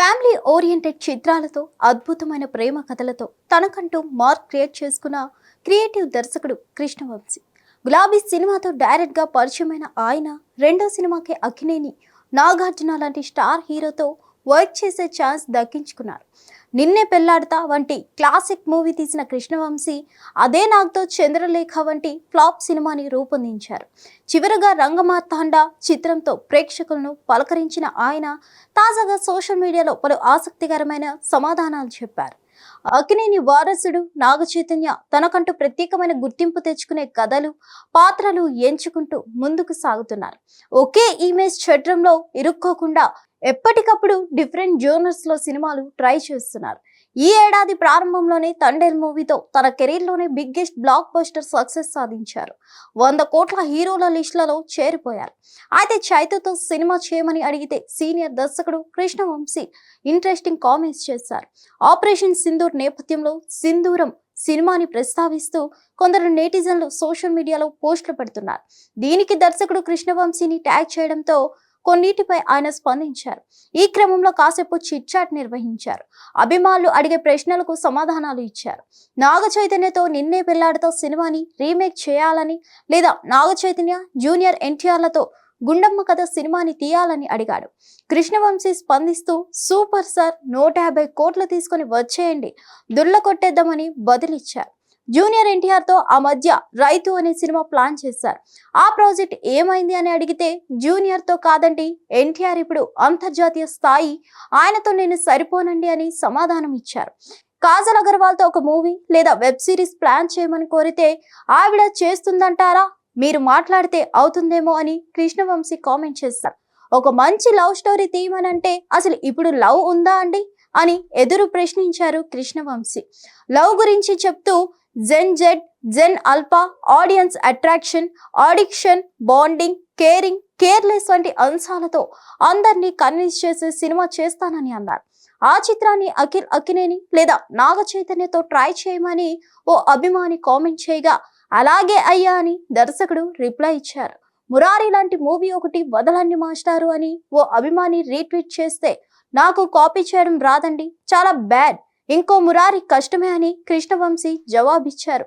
Family oriented చిత్రాలతో అద్భుతమైన ప్రేమ కథలతో తనకంటూ మార్క్ క్రియేట్ చేసుకున్న క్రియేటివ్ దర్శకుడు కృష్ణవంశీ. గులాబీ సినిమాతో డైరెక్ట్గా పరిచయమైన ఆయన రెండో సినిమాకి అక్కినేని నాగార్జున లాంటి స్టార్ హీరోతో వర్క్ చేసే ఛాన్స్ దక్కించుకున్నారు. నిన్నే పెళ్ళాడతా వంటి క్లాసిక్ మూవీ తీసిన కృష్ణవంశీ అదే నాగ్తో చంద్రలేఖ వంటి ఫ్లాప్ సినిమాని రూపొందించారు. చివరగా రంగమార్తాండ చిత్రంతో ప్రేక్షకులను పలకరించిన ఆయన తాజాగా సోషల్ మీడియాలో పలు ఆసక్తికరమైన సమాధానాలు చెప్పారు. అక్కినేని వారసుడు నాగచైతన్య తనకంటూ ప్రత్యేకమైన గుర్తింపు తెచ్చుకునే కథలు పాత్రలు ఎంచుకుంటూ ముందుకు సాగుతున్నారు. ఒకే ఇమేజ్ చట్రంలో ఇరుక్కోకుండా ఎప్పటికప్పుడు డిఫరెంట్ జోనర్స్లో సినిమాలు ట్రై చేస్తున్నారు. ఈ ఏడాది ప్రారంభంలోనే తండేల్ మూవీతో తన కెరీర్లోనే బిగ్గెస్ట్ బ్లాక్ బస్టర్ సక్సెస్ సాధించారు. వంద కోట్ల హీరోల లిస్టులలో చేరిపోయారు. అయితే చైతుతో సినిమా చేయమని అడిగితే సీనియర్ దర్శకుడు కృష్ణవంశీ ఇంట్రెస్టింగ్ కామెంట్స్ చేశారు. ఆపరేషన్ సింధూర్ నేపథ్యంలో సింధూరం సినిమాని ప్రస్తావిస్తూ కొందరు నేటిజన్లు సోషల్ మీడియాలో పోస్టులు పెడుతున్నారు. దీనికి దర్శకుడు కృష్ణవంశీని ట్యాగ్ చేయడంతో కొన్నిటిపై ఆయన స్పందించారు. ఈ క్రమంలో కాసేపు చిట్చాట్ నిర్వహించారు. అభిమానులు అడిగే ప్రశ్నలకు సమాధానాలు ఇచ్చారు. నాగ చైతన్యతో నిన్నే పిల్లాడితో సినిమాని రీమేక్ చేయాలని లేదా నాగ చైతన్య జూనియర్ ఎన్టీఆర్లతో గుండమ్మ కథ సినిమాని తీయాలని అడిగాడు. కృష్ణవంశీ స్పందిస్తూ సూపర్ సార్ నూట యాభై కోట్లు తీసుకొని వచ్చేయండి. దుళ్ళ కొట్టేద్దామని బదిలిచ్చారు. జూనియర్ ఎన్టీఆర్తో ఆ మధ్య రైతు అనే సినిమా ప్లాన్ చేశారు. ఆ ప్రాజెక్ట్ ఏమైంది అని అడిగితే జూనియర్తో కాదండి ఎన్టీఆర్ ఇప్పుడు అంతర్జాతీయ స్థాయి ఆయనతో నేను సరిపోనండి అని సమాధానం ఇచ్చారు. కాజల్ అగర్వాల్తో ఒక మూవీ లేదా వెబ్ సిరీస్ ప్లాన్ చేయమని కోరితే ఆవిడ చేస్తుందంటారా? మీరు మాట్లాడితే అవుతుందేమో అని కృష్ణవంశీ కామెంట్ చేస్తారు ఒక మంచి లవ్ స్టోరీ తీయమనంటే అసలు ఇప్పుడు లవ్ ఉందా అండి? అని ఎదురు ప్రశ్నించారు కృష్ణవంశీ. లవ్ గురించి చెప్తూ Gen Z Gen Alpha audience attraction addiction bonding caring careless వంటి అంశాలతో అందరినీ కన్విన్స్ చేసే సినిమా చేస్తానని అన్నారు. ఆ చిత్రాన్ని అఖిల్ అఖినేని లేదా నాగ చైతన్యతో ట్రై చేయమని ఓ అభిమాని కామెంట్ చేయగా అలాగే అయ్యా అని దర్శకుడు రిప్లై ఇచ్చారు. మురారి లాంటి మూవీ ఒకటి వదలండి మాస్టారు అని ఓ అభిమాని రీట్వీట్ చేస్తే నాకు కాపీ చేయడం రాదండి చాలా బ్యాడ్. ఇంకో మురారి కష్టమే అని కృష్ణవంశీ జవాబిచ్చారు.